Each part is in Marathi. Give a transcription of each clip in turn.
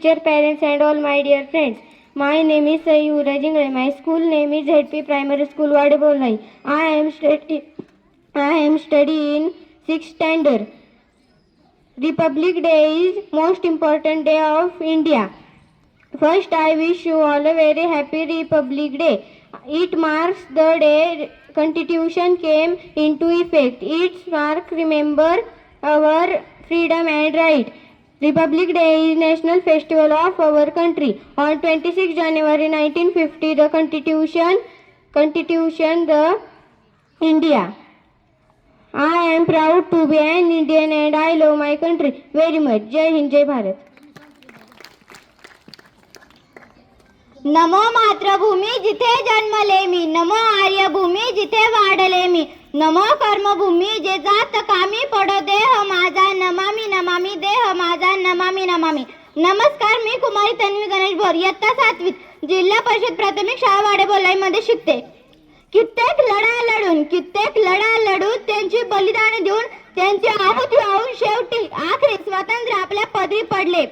teacher, parents, and all my dear friends. My name is Sayura Jingre. My school name is ZP Primary School, Vadebolai. I am study. I am studying sixth standard. Republic Day is most important day of India. First, I wish you all a very happy Republic Day. It marks the day Constitution came into effect. Its mark remember our freedom and right. Republic Day is national festival of our country. On 26 January 1950, the Constitution, Constitution, the India. I am proud to be an Indian and I love my country very much. जय हिंद जय भारत नमो मातृभूमी जिथे जन्मले मी नमो आर्यभूमी तिथे वाढले मी. नमो कर्मभूमी जे जात कामी पडो देह माझा. नमामी नमामी देह माझा. नमामी नमामी. नमस्कार मी कुमारी तन्वी गणेश भोर इयत्ता सातवीत. जिल्हा परिषद प्राथमिक शाळा वाडेबोलाई मध्ये शिकते. कित्येक लढा लढून कित्येक लढा लढून त्यांची बलिदान देऊन त्यांची आहुती वाहून शेवटी आखरी स्वातंत्र्य आपल्या पदरी पडले.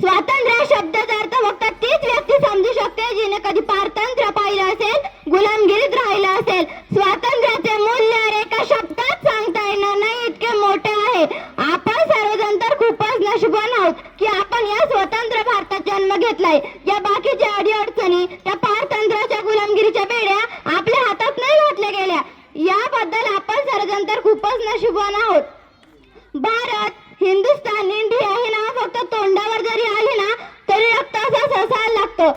स्वातंत्र्य शब्दाचा अर्थ फक्त तीच व्यक्ती समजू शकते जिने कधी पारतंत्र्य पाहिलं असेल गुलामगिरीत राहिलं असेल स्वातंत्र्याचे मूल्य एका शब्दात सांगता येणार नाही इतके मोठे आहे. आपण सर्वजण तर खूपच नशिबान आहोत की आपण या स्वतंत्र भारतात जन्म घेतलाय. या बाकीच्या अडीअडचणी या पारतंत्र्याच्या गुलामगिरीच्या बेड्या आपल्या हातात नाही घातल्या गेल्या. याबद्दल आपण सर्वजण तर खूपच नशिबान आहोत. भारत हिंदुस्तान इंडिया हे नाव फक्त तोंडावर जरी आले ना तरी रक्ताचा ससा लागतो.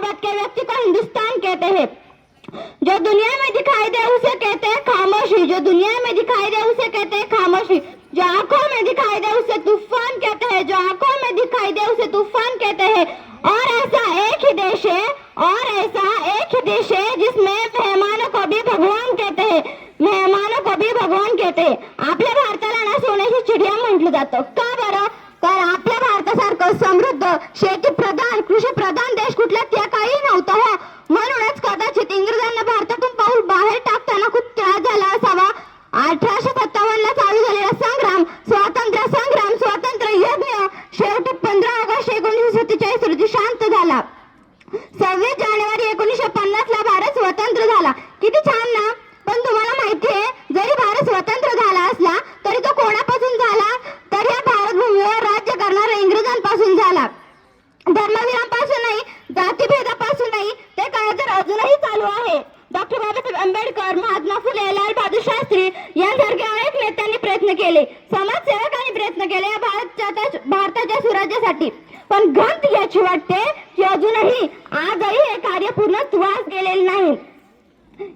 मोहब्बत के व्यक्ति को हिंदुस्तान कहते हैं। जो दुनिया में दिखाई दे, उसे कहते हैं खामोशी। जो दुनिया में दिखाई दे, उसे कहते हैं खामोशी। जो आँखों में दिखाई दे, उसे तूफ़ान कहते हैं। जो आँखों में दिखाई दे, उसे तूफ़ान कहते हैं। और ऐसा एक ही देश है, और ऐसा एक ही देश है जिसमें मेहमानों को भी भगवान कहते हैं। मेहमानों को भी भगवान कहते हैं। आपल्या भारताला सोन्याची चिडिया म्हटलं जातं। का बरं कारण आपल्या भारतासारखं समृद्ध शेती प्रधान, कृषी प्रधान देश कुठल्या त्या काळी नव्हता हो. म्हणूनच कदाचित इंग्रजांना भारतातून पाऊल बाहेर टाकताना खूप त्रास झाला असावा. अठराशे सत्तावन्न ला चालू झालेला संग्राम स्वातंत्र्य संग्राम स्वातंत्र्य यज्ञ शेवटी पंधरा ऑगस्ट एकोणीसशे सत्तेचाळीस रोजी शांत झाला. सव्वीस जानेवारी एकोणीसशे पन्नास ला भारत स्वतंत्र झाला. किती छान ना. पण तुम्हाला माहिती आहे जरी भारत स्वतंत्र झाला असला तरी तो कोणापासून झाला तर या भारत भूमीवर राज्य करणाऱ्या इंग्रजांपासून झाला धर्मवीरांपासून नाही जातीभेदापासून नाही ते काळ तर अजूनही चालू आहे डॉक्टर बाबासाहेब आंबेडकर महात्मा फुले लाल बहादूर शास्त्री यांसारख्या अनेक नेत्यांनी प्रयत्न केले. समाजसेवकांनी प्रयत्न केले भारताच्या भारताच्या सुराज्यासाठी. पण गंत याची वाटते की अजूनही आजही हे कार्य पूर्ण तुवास गेलेले नाही.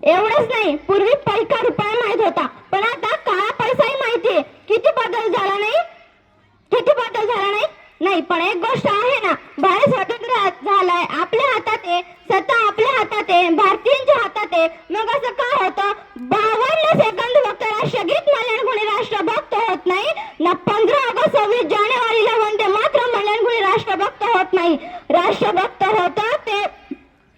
एवढंच नाही पूर्वी पैका रुपया माहीत होता. पण आता काळा पैसाही माहितीये किती बदल झाला नाही? किती बदल झाला नाही? नाही पण एक गोष्ट आहे ना. भारत स्वतंत्र झालाय. आपल्या हातात आहे. सत्ता आपल्या हातात आहे. भारतीयांच्या हातात आहे. मग असं का होतं बावन्न सेकंद फक्त राष्ट्रगीत म्हणल्याने कोणी राष्ट्रभक्त होत नाही ना पंधरा ऑगस्ट सव्वीस जानेवारीला वंदे मात्र म्हणल्याने कोणी राष्ट्रभक्त होत नाही. राष्ट्रभक्त होतं ते.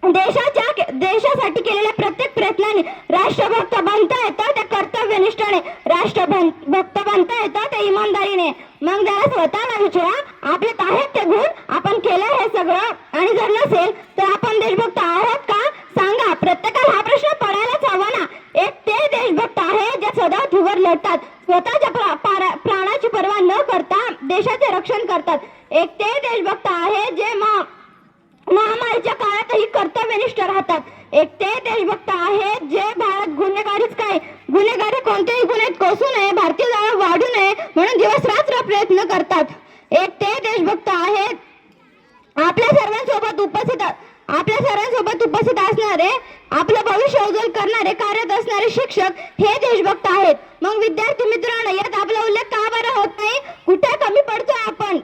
देशाच्या देशासाठी केलेल्या प्रत्येक प्रयत्नाने राष्ट्रभक्त बनता येतं ते कर्तव्यनिष्ठाने राष्ट्र भक्त बनता येतं ते इमानदारीने. मग जरा स्वतःला विचारा आपल्यात आहेत ते गुण आपण केलं हे सगळं. आणि जर नसेल तर आपण देशभक्त आहोत का? सांगा प्रत्येकाला हा प्रश्न पडायलाच हवा ना. एक ते देशभक्त आहे जे सदा धुवर लढतात स्वतः प्रा- पारा- प्राणाची पर्वा न करता देशाचे रक्षण करतात एक ते देशभक्त आहे जे महामारीच्या काळातही कर्तव्यनिष्ठ राहतात. एक ते देशभक्त आहेत जे भारत गुन्हेगारीच काय? गुन्हेगारी कोणत्याही गुन्ह्यात कोसू नये भारतीय जाळं वाढू नये म्हणून दिवस रात्र प्रयत्न करतात. एक ते देशभक्त आहेत. आपल्या सर्वांसोबत उपस्थित आपल्या सर्वांसोबत उपस्थित असणारे आपलं भविष्य उज्ज्वल करणारे कार्यरत असणारे शिक्षक हे देशभक्त आहेत. मग विद्यार्थी मित्रांनो यात आपला उल्लेख का बरं होत नाही? कुठे कमी पडतो आपण?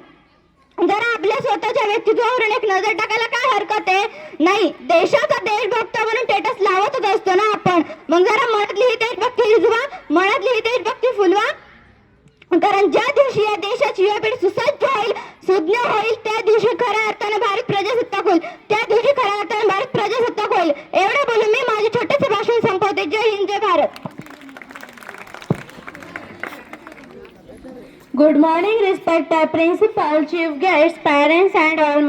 जरा आपल्या स्वतःच्या व्यक्तित्वावरून एक नजर टाकायला काय हरकत आहे? नाही देशाचा देशभक्त म्हणून स्टेटस लावतच असतो ना आपण. मग जरा मनातली ही देशभक्ती रिजवा मनातली ही देशभक्ती फुलवा. कारण ज्या दिवशी या देशाची युवा सुसज्ज होईल सुज्ञ होईल त्या दिवशी खऱ्या अर्थाने भारत प्रजासत्ताक होईल. त्या दिवशी खऱ्या अर्थाने भारत प्रजासत्ताक होईल. एवढं बोलून मी माझे छोटेसे भाषण संपवते. जय हिंद जय Bharat. Good morning, respected principal, chief guests, parents, and all